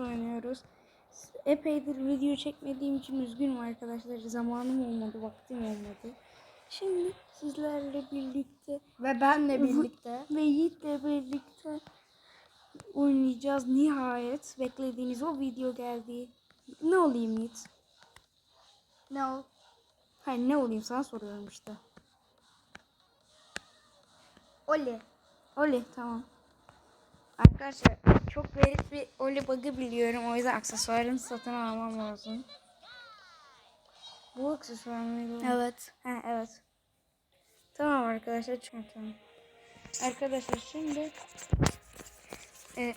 oynuyoruz. Epeydir video çekmediğim için üzgünüm arkadaşlar. Zamanım olmadı, vaktim olmadı. Şimdi sizlerle birlikte Ve benle birlikte. ve Yiğit'le birlikte oynayacağız. Nihayet beklediğiniz o video geldi. Ne olayım Yiğit? Ne o? Hayır ne olayım sana soruyorum işte. Oli. Oli tamam. Arkadaşlar çok garip bir Oli bug'ı biliyorum. O yüzden aksesuarını satın almam lazım. Bu aksesuar mıydı? Evet. Ha evet. Tamam arkadaşlar çünkü tamam. Arkadaşlar şimdi e,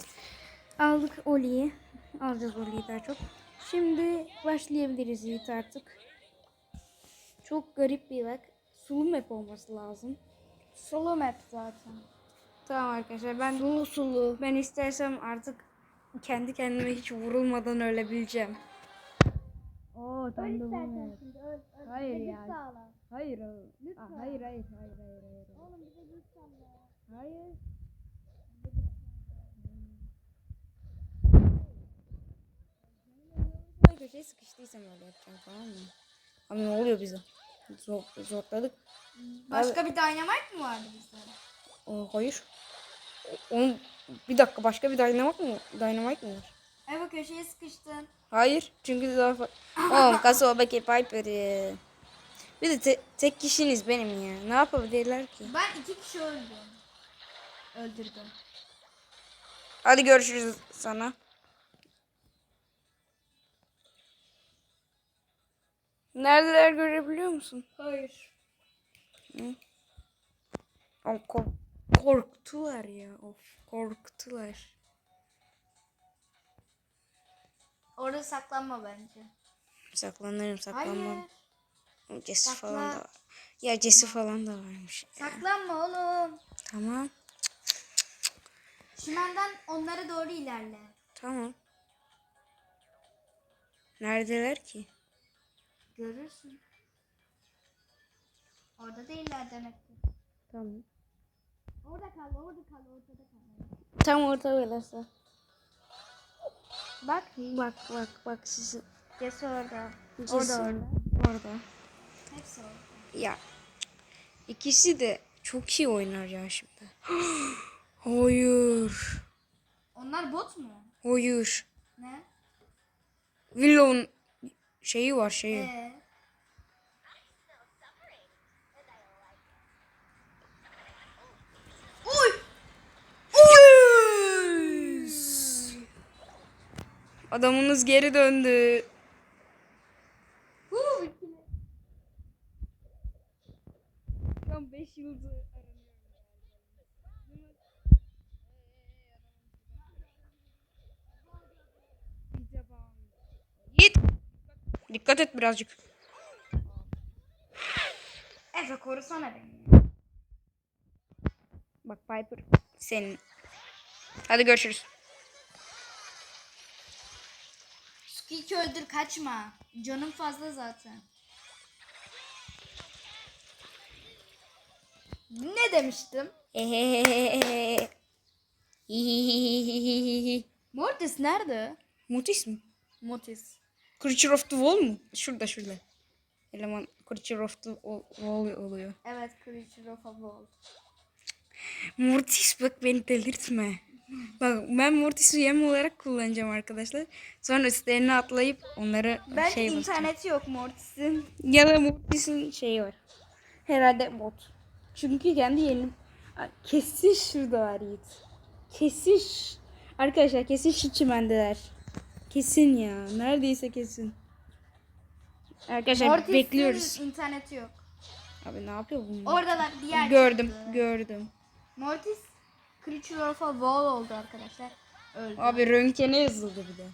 aldık Oli'yi. Alacağız Oli'yi daha çok. Şimdi başlayabiliriz Yiğit artık. Çok garip bir bak. Sulu map olması lazım. Solo map zaten. Tamam arkadaşlar ben sulu sulu. Ben istersem artık kendi kendime hiç vurulmadan ölebileceğim. Oo tam da bu Hayır ya. Hayır. Aa, hayır hayır hayır hayır hayır. Oğlum bize güç sağla. Hayır. Köşeye sıkıştıysam öyle yapacağım tamam mı? Ama ne oluyor bize? Zor, zorladık. Başka bir dynamite mı vardı bizde? Aa, hayır. Onun bir dakika başka bir dynamite mı? Dynamite mi var? Evet köşeye sıkıştın. Hayır. Çünkü daha fa- Oğlum Kasobaki Piper'ı. Bir de te- tek kişiniz benim ya. Ne yapabilirler ki? Ben iki kişi öldüm. Öldürdüm. Hadi görüşürüz sana. Neredeler görebiliyor musun? Hayır. Ama kork- korktular ya. Of korktular. Orada saklanma bence. Saklanırım saklanmam. Hayır. Cesi Sakla. falan da var. Ya cesi falan da varmış. Saklanma oğlum. Tamam. Şimenden onlara doğru ilerle. Tamam. Neredeler ki? Görürsün. Orada değiller demek ki. Tamam. Orada kal, orada kal, ortada kal. Tam orta velası. Bak bak bak bak sizi. Cesi orada. Cesi. Orada orada. Orada. Hepsi orada. Ya ikisi de çok iyi oynar ya şimdi. Hayır. Onlar bot mu? Hayır. Ne? Willow'un şeyi var şeyi. Ee, Yes! Adamınız geri döndü. ikili. Tam 5 yıldız Git. Dikkat et birazcık. Efe korusana beni. Bak Piper senin. Hadi görüşürüz. Squeak'i öldür kaçma. Canım fazla zaten. Ne demiştim? Mortis nerede? Mutis mi? Mortis. Creature of the Wall mu? Şurada şurada. Eleman Creature of the Wall oluyor. Evet Creature of a Wall. Mortis bak beni delirtme. Bak ben Mortis'i yem olarak kullanacağım arkadaşlar. Sonra üstlerine atlayıp onlara Ben şey basacağım. interneti yok Mortis'in. Ya da Mortis'in şeyi var. Herhalde bot. Çünkü kendi yerini... Aa, Kesin şurada var Yiğit. Kesin Arkadaşlar kesin şu çimendeler. Kesin ya. Neredeyse kesin. Arkadaşlar Mortis'in bekliyoruz. interneti yok. Abi ne yapıyor bunlar? Oradalar diğer Gördüm, çıktı. gördüm. Mortis Creature of a Wall oldu arkadaşlar. Öldü. Abi röntgene yazıldı bir de.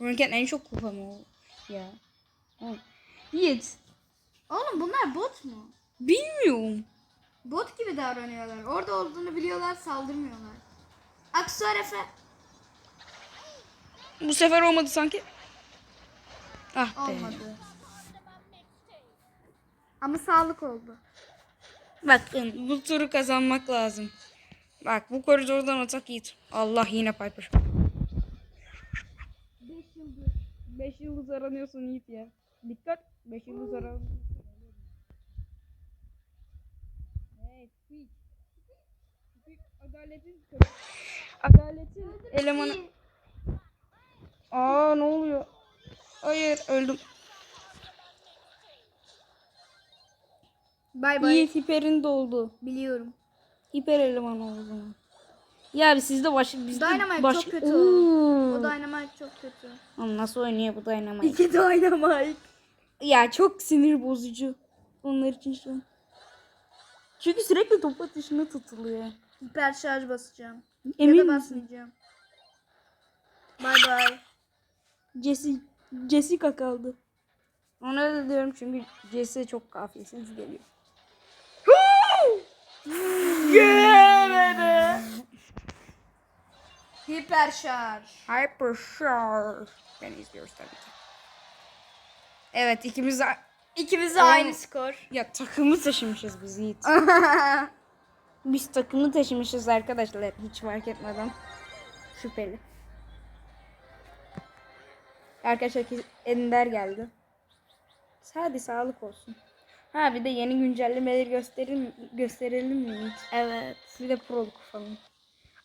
Röntgen en çok kupa mı o? Ya. Oğlum, Yiğit. Oğlum bunlar bot mu? Bilmiyorum. Bot gibi davranıyorlar. Orada olduğunu biliyorlar saldırmıyorlar. Aksuar Efe. Bu sefer olmadı sanki. Ah be. Olmadı. Ama sağlık oldu. Bakın bu turu kazanmak lazım. Bak bu koridordan atak Yiğit. Allah yine Piper. yıldız. 5 yıldız aranıyorsun Yiğit ya. Dikkat. 5 yıldız aranıyorsun. Hey, Squeak. Squeak, Adaletin Adaletin elemanı. Aa ne oluyor? Hayır öldüm. Bay bay. Yiğit hiperin doldu. Biliyorum. Hiper eleman oldu. Ya abi sizde baş bizde Dynamite baş... çok kötü o. Oo. O Dynamite çok kötü. Oğlum nasıl oynuyor bu Dynamite? İki Dynamite. ya çok sinir bozucu. Onlar için şu an. Çünkü sürekli top atışına tutuluyor. Hiper şarj basacağım. Emin ya da misin? basmayacağım. Bay bay. Jesse, Jessica kaldı. Ona da diyorum çünkü Jesse çok kafiyesiz geliyor. Gelmedi. Hiper şarj. Hyper Shark. Beni izliyoruz tabii ki. Evet ikimiz de... İkimiz de aynı skor. Ya takımı taşımışız biz Yiğit. Biz takımı taşımışız arkadaşlar hiç fark etmeden. Şüpheli. Arkadaşlar ki- Ender geldi. Hadi sağlık olsun. Ha bir de yeni güncellemeleri gösterelim, gösterelim mi Yiğit? evet. Bir de proluk falan.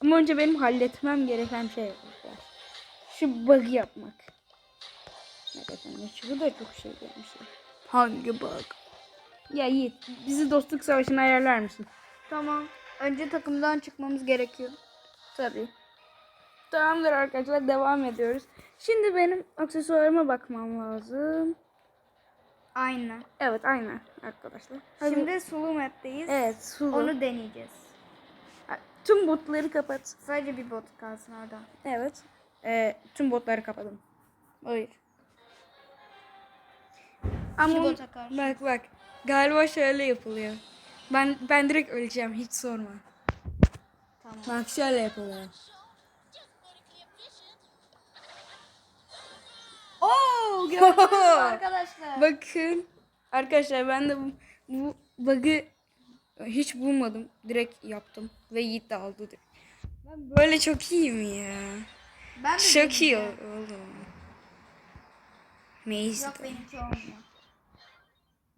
Ama önce benim halletmem gereken şey var. Şu bug yapmak. Arkadaşlar şu da çok şey gelmiş. Hangi bug? Ya Yiğit bizi dostluk savaşına ayarlar mısın? Tamam. Önce takımdan çıkmamız gerekiyor. Tabii. Tamamdır arkadaşlar devam ediyoruz. Şimdi benim aksesuarıma bakmam lazım. Aynen. Evet aynen arkadaşlar. Hadi. Şimdi sulu map'teyiz. evet sulu. Onu deneyeceğiz. Tüm botları kapat. Sadece bir bot kalsın orada. Evet. Ee, tüm botları kapadım. Hayır. Ama bota karşı. bak bak. Galiba şöyle yapılıyor. Ben ben direkt öleceğim hiç sorma. Tamam. Bak şöyle yapılıyor. Oo gördünüz mü arkadaşlar? Bakın arkadaşlar ben de bu, bu bug'ı hiç bulmadım. Direkt yaptım ve Yiğit de aldı. direkt. Ben böyle çok iyiyim ya. ben de Çok iyi deneyeceğim. oğlum. Maze. Yok benimki olmuyor.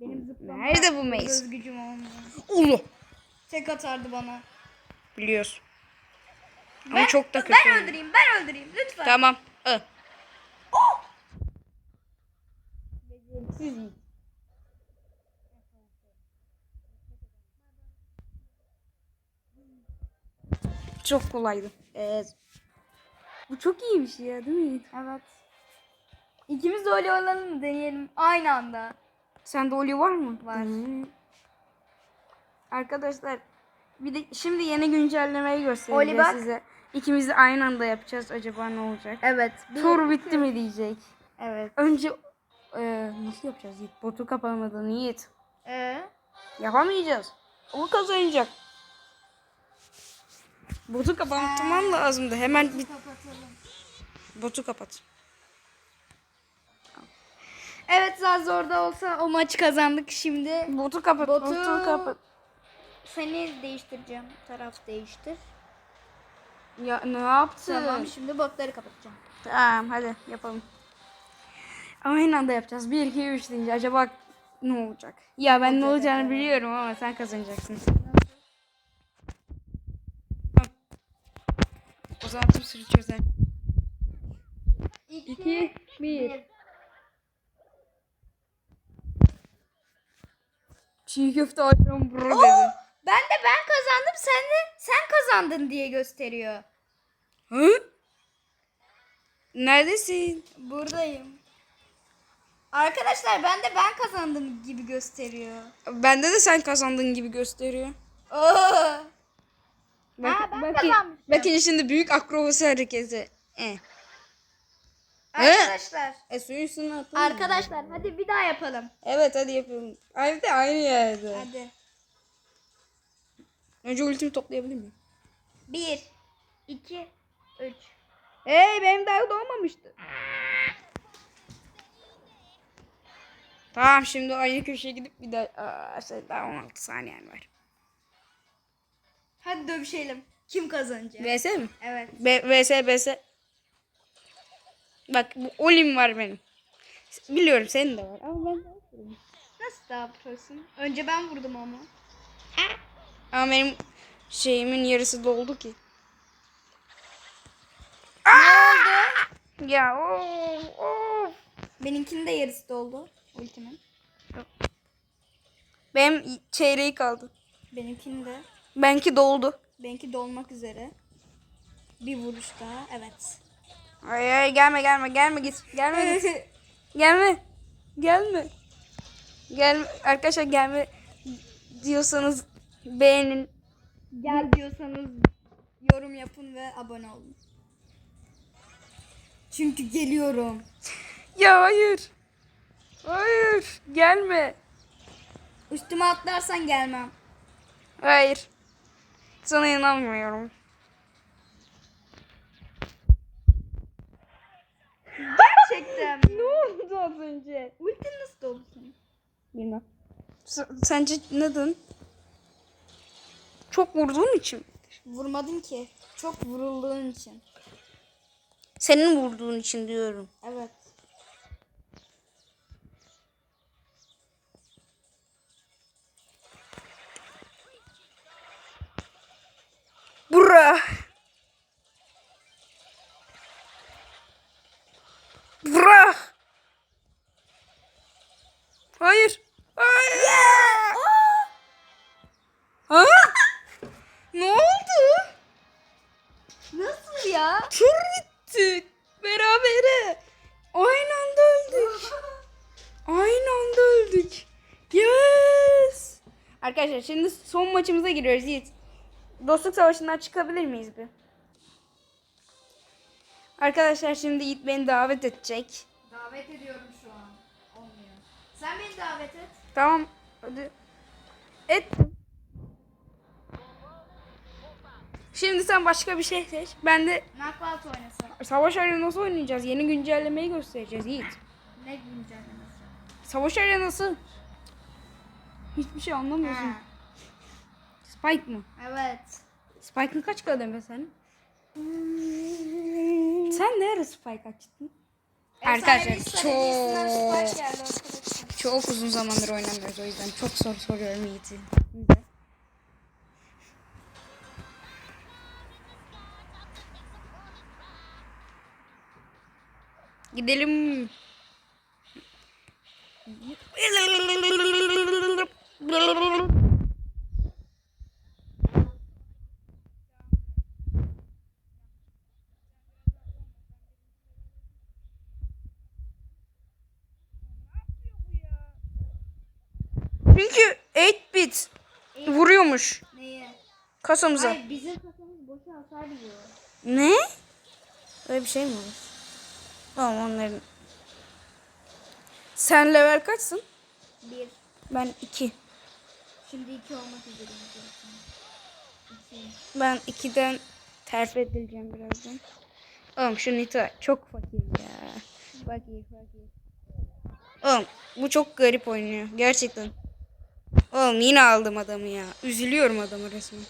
Benim zıplama Nerede bu maze? göz gücüm olmuyor. Ulu. Tek atardı bana. Biliyorsun. Ama Ben- çok da kötü. Ben öldüreyim ben öldüreyim lütfen. Tamam. Ö. Beceriksiz Yiğit. Çok kolaydı. Evet. Bu çok iyi bir şey ya değil mi? Evet. İkimiz de öyle olanı deneyelim aynı anda. Sende Oli var mı? Var. Hı. Arkadaşlar bir de şimdi yeni güncellemeyi göstereceğiz Oli bak. size. İkimiz de aynı anda yapacağız. Acaba ne olacak? Evet. Tur bitti mi diyecek. Evet. Önce e, nasıl yapacağız Yiğit? Botu kapamadan Yiğit. Ee? Yapamayacağız. O kazanacak. Botu kapatmam lazımdı. Hemen bir Kapatalım. botu kapat. Evet Zaz orada olsa o maçı kazandık şimdi. Botu kapat. Botu- Botu kapat. Seni değiştireceğim. Taraf değiştir. Ya ne yaptın? Tamam şimdi botları kapatacağım. Tamam hadi yapalım. Ama aynı anda yapacağız. 1 2 3 deyince acaba ne olacak? Ya ben ne olacağını biliyorum ama sen kazanacaksın. O zaman tüm sürü çözer. 2 1 Çiğ köfte açıyorum bro dedi. Ben de ben kazandım sen de sen kazandın diye gösteriyor. Hı? Neredesin? Buradayım. Arkadaşlar ben de ben kazandım gibi gösteriyor. Bende de sen kazandın gibi gösteriyor. Oo. Bak, Ha, ben bakın, kazanmışım. bakın şimdi büyük akrobasi hareketi. E. Arkadaşlar. E suyun üstüne atın. Arkadaşlar hadi bir daha yapalım. Evet hadi yapalım. Aynı de aynı yerde. Hadi. Önce ultimi toplayabilir miyim? Bir, iki, üç. Hey benim daha doğmamıştı. Tamam şimdi aynı köşeye gidip bir daha Aa, şey, daha 16 saniyen var. Hadi dövüşelim. Kim kazanacak? VS mi? Evet. B VS VS. Bak bu olim var benim. Biliyorum senin de var ama ben Nasıl daha prosun? Önce ben vurdum ama. ama benim şeyimin yarısı doldu ki. Ne oldu? Ya of. Benimkinin de yarısı doldu. Ultimin. Benim çeyreği kaldı. Benimkinin de. Benki doldu. Benimki dolmak üzere. Bir vuruş daha. Evet. Ay ay gelme gelme gelme git. Gelme git. Gelme. Gelme. Gelme. Arkadaşlar gelme diyorsanız beğenin. Gel diyorsanız yorum yapın ve abone olun. Çünkü geliyorum. Ya hayır. Hayır. Gelme. Üstüme atlarsan gelmem. Hayır. Sana inanmıyorum. Gerçekten. Ne oldu az önce? Ultin nasıl doldu senin? Bilmem. S- sence neden? Çok vurduğun için. mi? Vurmadın ki. Çok vurulduğun için. Senin vurduğun için diyorum. Evet. Bura. Bura. Hayır. Hayır. Ha? ne oldu? Nasıl ya? Tur bitti. Berabere. Aynı anda öldük. Aynı anda öldük. Yes. Arkadaşlar şimdi son maçımıza giriyoruz Yiğit. Dostluk savaşından çıkabilir miyiz bir? Arkadaşlar şimdi Yiğit beni davet edecek. Davet ediyorum şu an. Olmuyor. Sen beni davet et. Tamam. Hadi. Et. Şimdi sen başka bir şey seç. Ben de Knockout oynasın. savaş arenası oynayacağız. Yeni güncellemeyi göstereceğiz Yiğit. Ne güncellemesi? Savaş arenası. Hiçbir şey anlamıyorsun. Ha, Spike mı? evet. Spike'ın kaç kademe senin? Sen ne ara Spike açtın? Arkadaşlar, çok- Spike geldi arkadaşlar. Çok uzun zamandır oynamıyoruz o yüzden çok soru soruyorum Yiğit'e. Gidelim. Çünkü vuruyormuş Neyi? kasamıza. Hayır bizim kasamız boşa hasar yiyor. Ne? Öyle bir şey mi var? Tamam onların. Sen level kaçsın? Bir. Ben 2. Şimdi iki olmak zaten. İki. Ben 2'den terfi edileceğim birazdan. Oğlum şu Nita çok fakir ya. Fakir fakir. Oğlum bu çok garip oynuyor. Gerçekten. Oğlum yine aldım adamı ya. Üzülüyorum adamı resmen.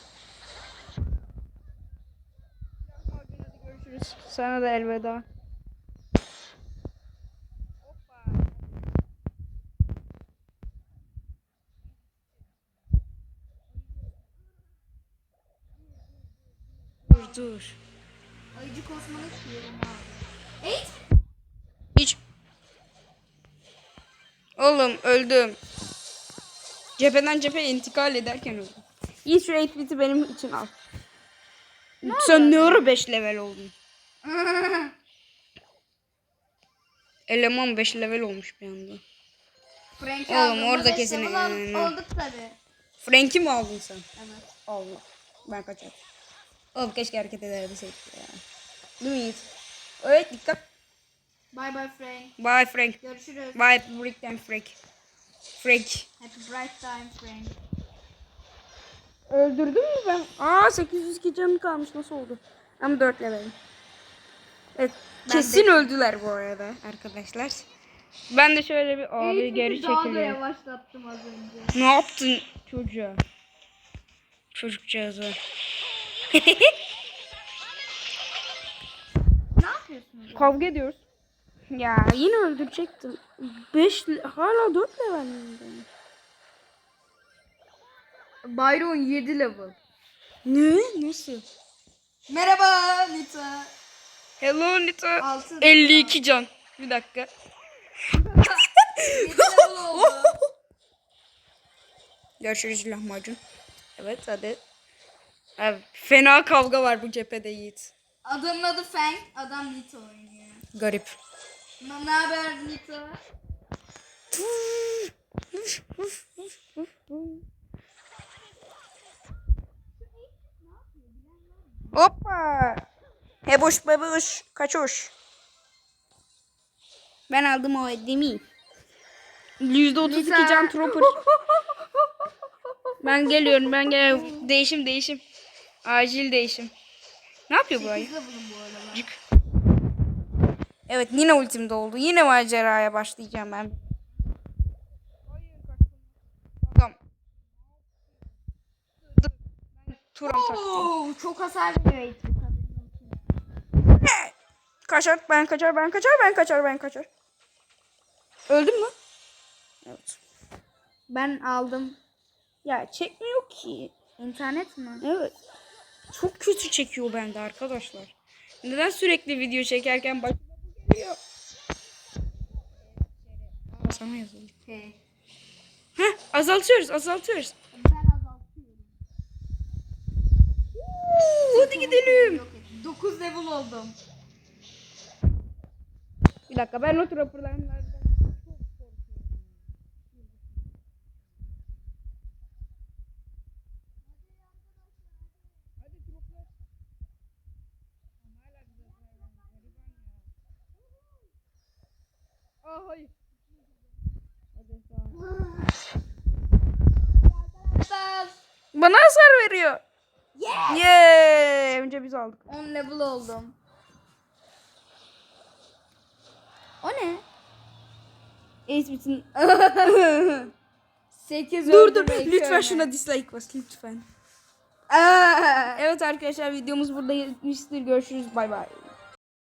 Görüşürüz. Sana da elveda. Dur dur. Ayıcı kosmonot diyorum abi. Eight. Hiç. Oğlum öldüm. Cepheden cepheye intikal ederken öldüm. İyi şu 8 biti benim için al. Sen ne ara 5 level oldun? Eleman 5 level olmuş bir anda. Frank Oğlum, orada kesin-. Olduk tabi. Frank'i mi aldın sen? Evet. Allah. Ben kaçar. Oğlum keşke hareket ederseydik ya. Değil mi Yiğit? Evet dikkat. Bye bye Frank. Bye Frank. Görüşürüz. Bye Brick and Frank. Frank. Happy bright time Frank. Öldürdün mü ben? Aa 802 canım kalmış nasıl oldu? Ama 4 levelim. Evet. Kesin öldüler bu arada arkadaşlar. Ben de şöyle bir abi Eğitimi geri daha da yavaşlattım az önce. Ne yaptın çocuğa? Çocukcağıza. Ne yapıyorsunuz? Kavga ediyoruz. Ya yine öldürecektim. 5 hala 4 levelindeyim. Byron 7 level. Ne? Nasıl? Merhaba Nita. Hello Nita. Altı 52 can. Bir dakika. 7 level oldu. Görüşürüz lahmacun. Evet hadi. Abi, fena kavga var bu cephede Yiğit. Adamın adı Fang. Adam Nita oynuyor. Garip. Ne haber Nita? Hoppa. Hebuş bebuş kaçuş. Ben aldım o edemi. %32 Nita. can trooper. ben geliyorum ben geliyorum. Değişim değişim. Acil değişim. Ne yapıyor bu ayı? 8 level'ım bu arada. Cık. Evet yine ultim doldu. Yine maceraya başlayacağım ben. Turam taktım. Oo, çok hasar veriyor eğitim. Kaçar ben kaçar ben kaçar ben kaçar ben kaçar. Öldün mü? Evet. Ben aldım. Ya çekmiyor ki. İnternet mi? Evet. Çok kötü çekiyor bende arkadaşlar. Neden sürekli video çekerken başıma sana yazıldı. Okey. Heh, azaltıyoruz azaltıyoruz. Ben azaltıyorum. Hadi gidelim. 9 level oldum. Bir dakika ben o trapperlardan Aa hayır. Arkadaşlar. Bana hasar veriyor. Yeah. Yeah. Önce biz aldık. 10 level oldum. O ne? Ace bitsin. 8 dur dur lütfen şuna dislike bas lütfen. Aa. Evet arkadaşlar videomuz burada bitmiştir. Görüşürüz bay bay.